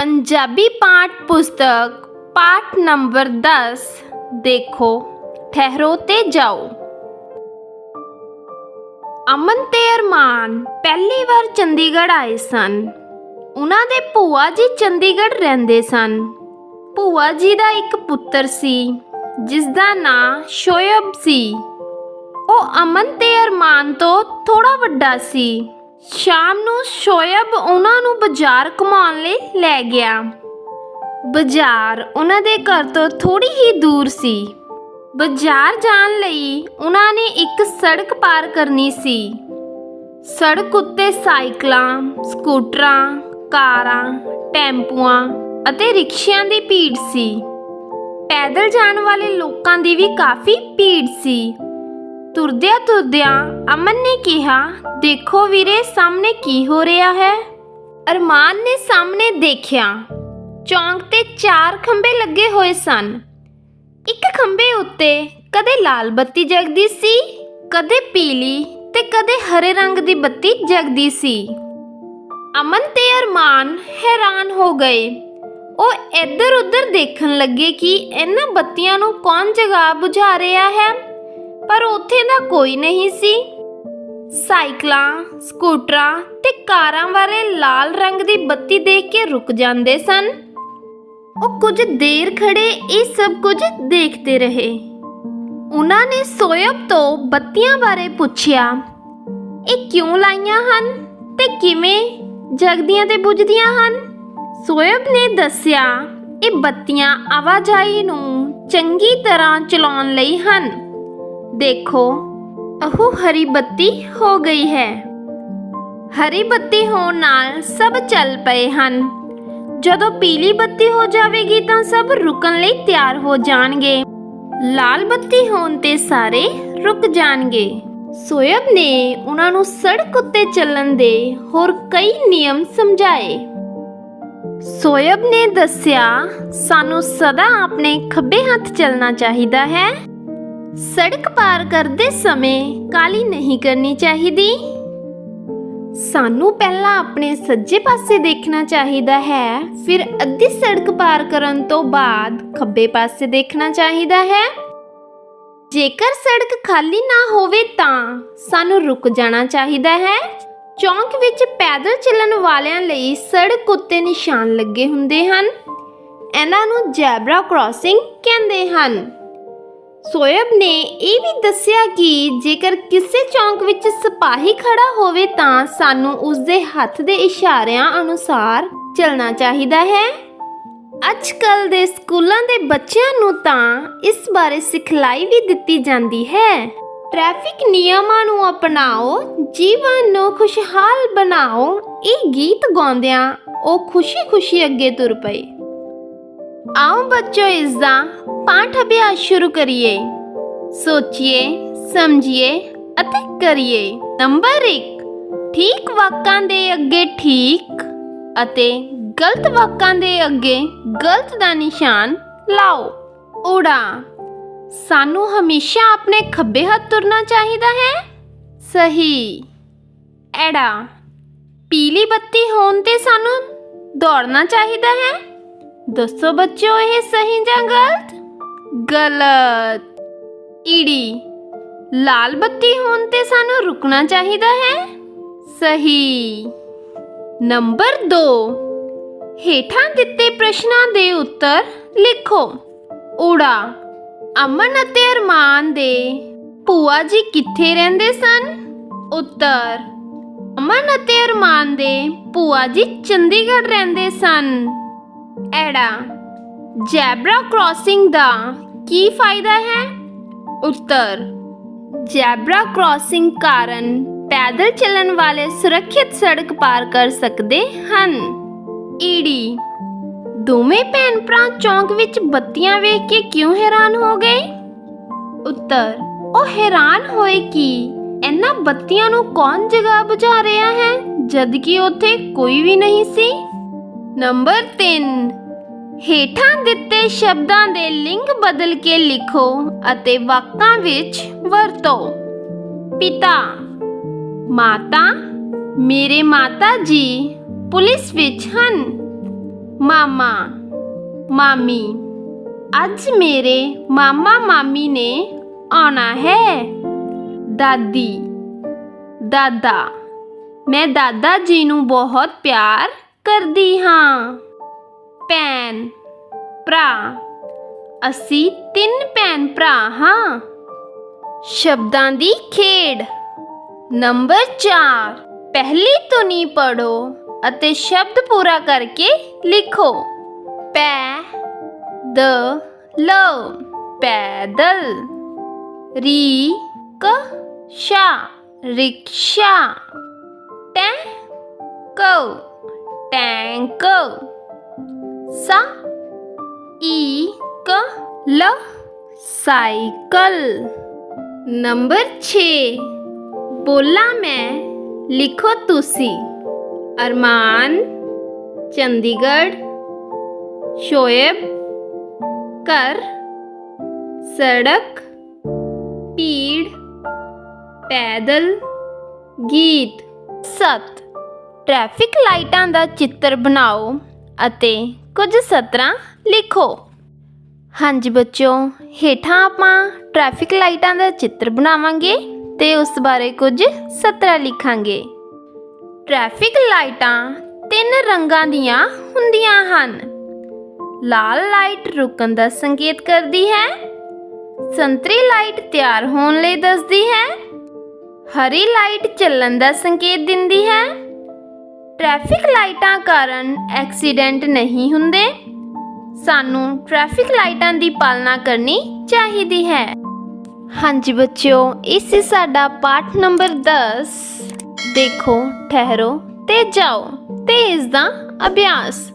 ਪੰਜਾਬੀ ਪਾਠ ਪੁਸਤਕ, ਪਾਠ ਨੰਬਰ 10 ਦੇਖੋ, ਠਹਿਰੋ ਤੇ ਜਾਓ। ਅਮਨ ਤੇ ਅਰਮਾਨ ਪਹਿਲੀ ਵਾਰ ਚੰਡੀਗੜ੍ਹ ਆਏ ਸਨ। ਉਹਨਾਂ ਦੇ ਭੂਆ ਜੀ ਚੰਡੀਗੜ੍ਹ ਰਹਿੰਦੇ ਸਨ। ਭੂਆ ਜੀ ਦਾ ਇੱਕ ਪੁੱਤਰ ਸੀ, ਜਿਸ ਦਾ ਨਾਂ ਸ਼ੋਇਬ ਸੀ। ਉਹ ਅਮਨ ਤੇ ਅਰਮਾਨ ਤੋਂ ਥੋੜਾ ਵੱਡਾ ਸੀ। ਸ਼ਾਮ ਨੂੰ ਸ਼ੋਇਬ ਉਹਨਾਂ ਨੂੰ ਬਾਜ਼ਾਰ ਘੁਮਾਉਣ ਲਈ ਲੈ ਗਿਆ। ਬਾਜ਼ਾਰ ਉਹਨਾਂ ਦੇ ਘਰ ਤੋਂ ਥੋੜੀ ਹੀ ਦੂਰ ਸੀ। ਬਾਜ਼ਾਰ ਜਾਣ ਲਈ ਉਹਨਾਂ ਨੇ ਇੱਕ ਸੜਕ ਪਾਰ ਕਰਨੀ ਸੀ। ਸੜਕ ਉੱਤੇ ਸਾਈਕਲਾਂ, ਸਕੂਟਰਾਂ, ਕਾਰਾਂ, ਟੈਂਪੂਆਂ ਅਤੇ ਰਿਕਸ਼ਿਆਂ ਦੀ ਭੀੜ ਸੀ। ਪੈਦਲ ਜਾਣ ਵਾਲੇ ਲੋਕਾਂ ਦੀ ਵੀ ਕਾਫੀ ਭੀੜ ਸੀ। ਤੁਰਦਿਆਂ ਤੁਰਦਿਆਂ ਅਮਨ ਨੇ ਕਿਹਾ, ਦੇਖੋ ਵੀਰੇ, ਸਾਹਮਣੇ ਕੀ ਹੋ ਰਿਹਾ ਹੈ? ਅਰਮਾਨ ਨੇ ਸਾਹਮਣੇ ਦੇਖਿਆ, ਚੌਂਕ ਤੇ ਚਾਰ ਖੰਭੇ ਲੱਗੇ ਹੋਏ ਸਨ। ਇੱਕ ਖੰਭੇ ਉੱਤੇ ਕਦੇ ਲਾਲ ਬੱਤੀ ਜਗਦੀ ਸੀ, ਕਦੇ ਪੀਲੀ ਤੇ ਕਦੇ ਹਰੇ ਰੰਗ ਦੀ ਬੱਤੀ ਜਗਦੀ ਸੀ। ਅਮਨ ਤੇ ਅਰਮਾਨ ਹੈਰਾਨ ਹੋ ਗਏ। ਉਹ ਇੱਧਰ ਉੱਧਰ ਦੇਖਣ ਲੱਗੇ ਕਿ ਇਹਨਾਂ ਬੱਤੀਆਂ ਨੂੰ ਕੌਣ ਜਗਾ ਬੁਝਾ ਰਿਹਾ ਹੈ। ਪਰ ਉੱਥੇ ਦਾ ਕੋਈ ਨਹੀਂ ਸੀ। ਸਾਈਕਲਾਂ, ਸਕੂਟਰਾਂ ਤੇ ਕਾਰਾਂ ਵਾਲੇ ਲਾਲ ਰੰਗ ਦੀ ਬੱਤੀ ਦੇਖ ਕੇ ਰੁਕ ਜਾਂਦੇ ਸਨ। ਉਹ ਕੁਝ ਦੇਰ ਖੜੇ ਇਹ ਸਭ ਕੁਝ ਦੇਖਦੇ ਰਹੇ। ਉਹਨਾਂ ਨੇ ਸੋਇਬ ਤੋਂ ਬੱਤੀਆਂ ਬਾਰੇ ਪੁੱਛਿਆ, ਇਹ ਕਿਉਂ ਲਾਈਆਂ ਹਨ ਤੇ ਕਿਵੇਂ ਜਗਦੀਆਂ ਤੇ ਬੁਝਦੀਆਂ ਹਨ? ਸੋਇਬ ਨੇ ਦੱਸਿਆ, ਇਹ ਬੱਤੀਆਂ ਆਵਾਜਾਈ ਨੂੰ ਚੰਗੀ ਤਰ੍ਹਾਂ ਚਲਾਉਣ ਲਈ ਹਨ। ਦੇਖੋ ਉਹ ਹਰੀ ਬੱਤੀ ਹੋ ਗਈ ਹੈ। ਹਰੀ ਬੱਤੀ ਹੋਣ ਨਾਲ ਸਭ ਚੱਲ ਪਏ ਹਨ। ਜਦੋਂ ਪੀਲੀ ਬੱਤੀ ਹੋ ਜਾਵੇਗੀ ਤਾਂ ਸਭ ਰੁਕਣ ਲਈ ਤਿਆਰ ਹੋ ਜਾਣਗੇ। ਲਾਲ ਬੱਤੀ ਹੋਣ ਤੇ ਸਾਰੇ ਰੁਕ ਜਾਣਗੇ। ਸੋਇਬ ਨੇ ਉਹਨਾਂ ਨੂੰ ਸੜਕ ਉੱਤੇ ਚੱਲਣ ਦੇ ਹੋਰ ਕਈ ਨਿਯਮ ਸਮਝਾਏ। ਸੋਇਬ ਨੇ ਦੱਸਿਆ, ਸਾਨੂੰ ਸਦਾ ਆਪਣੇ ਖੱਬੇ ਹੱਥ ਚੱਲਣਾ ਚਾਹੀਦਾ ਹੈ। ਸੜਕ ਪਾਰ ਕਰਦੇ ਸਮੇਂ ਕਾਲੀ ਨਹੀਂ ਕਰਨੀ ਚਾਹੀਦੀ। ਸਾਨੂੰ ਪਹਿਲਾਂ ਆਪਣੇ ਸੱਜੇ ਪਾਸੇ ਦੇਖਣਾ ਚਾਹੀਦਾ ਹੈ, ਫਿਰ ਅੱਧੀ ਸੜਕ ਪਾਰ ਕਰਨ ਤੋਂ ਬਾਅਦ ਖੱਬੇ ਪਾਸੇ ਦੇਖਣਾ ਚਾਹੀਦਾ ਹੈ। ਜੇਕਰ ਸੜਕ ਖਾਲੀ ਨਾ ਹੋਵੇ ਤਾਂ ਸਾਨੂੰ ਰੁਕ ਜਾਣਾ ਚਾਹੀਦਾ ਹੈ। ਚੌਂਕ ਵਿੱਚ ਪੈਦਲ ਚੱਲਣ ਵਾਲਿਆਂ ਲਈ ਸੜਕ ਉੱਤੇ ਨਿਸ਼ਾਨ ਲੱਗੇ ਹੁੰਦੇ ਹਨ। ਇਹਨਾਂ ਨੂੰ ਜ਼ੈਬਰਾ ਕ੍ਰਾਸਿੰਗ ਕਹਿੰਦੇ ਹਨ। ਸੋਇਬ ਨੇ ਇਹ ਵੀ ਦੱਸਿਆ ਕਿ ਜੇਕਰ ਕਿਸੇ ਚੌਂਕ ਵਿੱਚ ਸਿਪਾਹੀ ਖੜਾ ਹੋਵੇ ਤਾਂ ਸਾਨੂੰ ਉਸ ਦੇ ਹੱਥ ਦੇ ਇਸ਼ਾਰਿਆਂ ਅਨੁਸਾਰ ਚੱਲਣਾ ਚਾਹੀਦਾ ਹੈ। ਅੱਜ ਕੱਲ ਦੇ ਸਕੂਲਾਂ ਦੇ ਬੱਚਿਆਂ ਨੂੰ ਤਾਂ ਇਸ ਬਾਰੇ ਸਿਖਲਾਈ ਵੀ ਦਿੱਤੀ ਜਾਂਦੀ ਹੈ। ਟ੍ਰੈਫਿਕ ਨਿਯਮਾਂ ਨੂੰ ਅਪਣਾਓ, ਜੀਵਨ ਨੂੰ ਖੁਸ਼ਹਾਲ ਬਣਾਓ, ਇਹ ਗੀਤ ਗਾਉਂਦਿਆਂ ਉਹ ਖੁਸ਼ੀ-ਖੁਸ਼ੀ ਅੱਗੇ ਤੁਰ ਪਏ। ਆਓ ਬੱਚੋ ਇਸ ਦਾ ਪਾਠ ਅਭਿਆਸ ਸ਼ੁਰੂ ਕਰੀਏ। ਸੋਚੀਏ, ਸਮਝੀਏ ਅਤੇ ਕਰੀਏ। ਨੰਬਰ 1 ਠੀਕ ਵਾਕਾਂ ਦੇ ਅੱਗੇ ਠੀਕ ਅਤੇ ਗਲਤ ਵਾਕਾਂ ਦੇ ਅੱਗੇ ਗਲਤ ਦਾ ਨਿਸ਼ਾਨ ਲਾਓ। ਉੜਾ ਸਾਨੂੰ ਹਮੇਸ਼ਾ ਆਪਣੇ ਖੱਬੇ ਹੱਥ ਤੁਰਨਾ ਚਾਹੀਦਾ ਹੈ? ਸਹੀ। ਐੜਾ, ਪੀਲੀ ਬੱਤੀ ਹੋਣ ਤੇ ਸਾਨੂੰ ਦੌੜਨਾ ਚਾਹੀਦਾ ਹੈ? ਦੱਸੋ ਬੱਚਿਓ, ਇਹ ਸਹੀ ਜਾਂ ਗਲਤ? ਗਲਤ। ਈੜੀ, ਲਾਲ ਬੱਤੀ ਹੋਣ ਤੇ ਸਾਨੂੰ ਰੁਕਣਾ ਚਾਹੀਦਾ ਹੈ? ਸਹੀ। ਨੰਬਰ 2 ਹੇਠਾਂ ਦਿੱਤੇ ਪ੍ਰਸ਼ਨਾਂ ਦੇ ਉੱਤਰ ਲਿਖੋ। ਊੜਾ, ਅਮਨ ਅਤੇ ਅਰਮਾਨ ਦੇ ਭੂਆ ਜੀ ਕਿੱਥੇ ਰਹਿੰਦੇ ਸਨ? ਉੱਤਰ, ਅਮਨ ਅਤੇ ਅਰਮਾਨ ਦੇ ਭੂਆ ਜੀ ਚੰਡੀਗੜ੍ਹ ਰਹਿੰਦੇ ਸਨ। ਐੜਾ, ਜੈਬਰਾ ਕ੍ਰਾਸਿੰਗ ਦਾ ਕੀ ਫਾਇਦਾ ਹੈ? ਉੱਤਰ, ਜੈਬਰਾ ਕ੍ਰਾਸਿੰਗ ਕਾਰਨ ਪੈਦਲ ਚੱਲਣ ਵਾਲੇ ਸੁਰੱਖਿਅਤ ਸੜਕ ਪਾਰ ਕਰ ਸਕਦੇ ਹਨ। ਈੜੀ, ਦੋਵੇਂ ਭੈਣ ਭਰਾ ਚੌਂਕ ਵਿੱਚ ਬੱਤੀਆਂ ਵੇਖ ਕੇ ਕਿਉਂ ਹੈਰਾਨ ਹੋ ਗਏ? ਉੱਤਰ, ਉਹ ਹੈਰਾਨ ਹੋਏ ਕਿ ਇਹਨਾਂ ਬੱਤੀਆਂ ਨੂੰ ਕੌਣ ਜਗਾ ਬੁਝਾ ਰਿਹਾ ਹੈ ਜਦ ਕਿ ਉੱਥੇ ਕੋਈ ਵੀ ਨਹੀਂ ਸੀ। ਨੰਬਰ 3 ਹੇਠਾਂ ਦਿੱਤੇ ਸ਼ਬਦਾਂ ਦੇ ਲਿੰਗ ਬਦਲ ਕੇ ਲਿਖੋ ਅਤੇ ਵਾਕਾਂ ਵਿੱਚ ਵਰਤੋ। ਪਿਤਾ, ਮਾਤਾ, ਮੇਰੇ ਮਾਤਾ ਜੀ ਪੁਲਿਸ ਵਿੱਚ ਹਨ। ਮਾਮਾ, ਮਾਮੀ, ਅੱਜ ਮੇਰੇ ਮਾਮਾ ਮਾਮੀ ਨੇ ਆਉਣਾ ਹੈ। ਦਾਦੀ, ਦਾਦਾ, ਮੈਂ ਦਾਦਾ ਜੀ ਨੂੰ ਬਹੁਤ ਪਿਆਰ ਕਰਦੀ ਹਾਂ। ਭੈਣ, ਭਰਾ, ਅਸੀਂ ਤਿੰਨ ਭੈਣ ਭਰਾ ਹਾਂ। ਸ਼ਬਦਾਂ ਦੀ ਖੇਡ। ਨੰਬਰ 4 ਪਹਿਲੀ ਧੁਨੀ ਪੜੋ ਅਤੇ ਸ਼ਬਦ ਪੂਰਾ ਕਰਕੇ ਲਿਖੋ। ਪੈ, ਦ, ਲ, ਪੈਦਲ। ਰੀ, ਕ, ਸ਼ਾ, ਰਿਕਸ਼ਾ। ਟੈ ਕੋ ਟੈਂਕ ਸਾ ਈ ਕ ਲ ਸਾਈਕਲ ਨੰਬਰ 6 ਬੋਲਾਂ ਮੈਂ ਲਿਖੋ ਤੁਸੀਂ ਅਰਮਾਨ ਚੰਡੀਗੜ੍ਹ ਸ਼ੋਏਬ ਕਰ ਸੜਕ ਪੀੜ ਪੈਦਲ ਗੀਤ ਸੱਤ ਟ੍ਰੈਫਿਕ ਲਾਈਟਾਂ ਦਾ ਚਿੱਤਰ ਬਣਾਓ ਅਤੇ ਕੁਝ ਸਤਰਾਂ ਲਿਖੋ। ਹਾਂਜੀ ਬੱਚਿਓ, ਹੇਠਾਂ ਆਪਾਂ ਟ੍ਰੈਫਿਕ ਲਾਈਟਾਂ ਦਾ ਚਿੱਤਰ ਬਣਾਵਾਂਗੇ ਤੇ ਉਸ ਬਾਰੇ ਕੁਝ ਸਤਰਾਂ ਲਿਖਾਂਗੇ। ਟ੍ਰੈਫਿਕ ਲਾਈਟਾਂ ਤਿੰਨ ਰੰਗਾਂ ਦੀਆਂ ਹੁੰਦੀਆਂ ਹਨ। ਲਾਲ ਲਾਈਟ ਰੁਕਣ ਦਾ ਸੰਕੇਤ ਕਰਦੀ ਹੈ। ਸੰਤਰੀ ਲਾਈਟ ਤਿਆਰ ਹੋਣ ਲਈ ਦੱਸਦੀ ਹੈ। ਹਰੀ ਲਾਈਟ ਚੱਲਣ ਦਾ ਸੰਕੇਤ ਦਿੰਦੀ ਹੈ। ਟ੍ਰੈਫਿਕ ਲਾਈਟਾਂ ਕਾਰਨ ਐਕਸੀਡੈਂਟ ਨਹੀਂ ਹੁੰਦੇ। ਸਾਨੂੰ ਟ੍ਰੈਫਿਕ ਲਾਈਟਾਂ ਦੀ ਪਾਲਣਾ ਕਰਨੀ ਚਾਹੀਦੀ ਹੈ। ਹਾਂਜੀ ਬੱਚਿਓ, ਇਸ ਸੀ ਸਾਡਾ ਪਾਠ ਨੰਬਰ 10 ਦੇਖੋ, ਠਹਿਰੋ ਤੇ ਜਾਓ ਤੇ ਇਸ ਦਾ ਅਭਿਆਸ।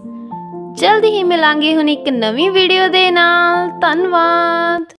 ਜਲਦੀ ਹੀ ਮਿਲਾਂਗੇ ਹੁਣ ਇੱਕ ਨਵੀਂ ਵੀਡੀਓ ਦੇ ਨਾਲ। ਧੰਨਵਾਦ।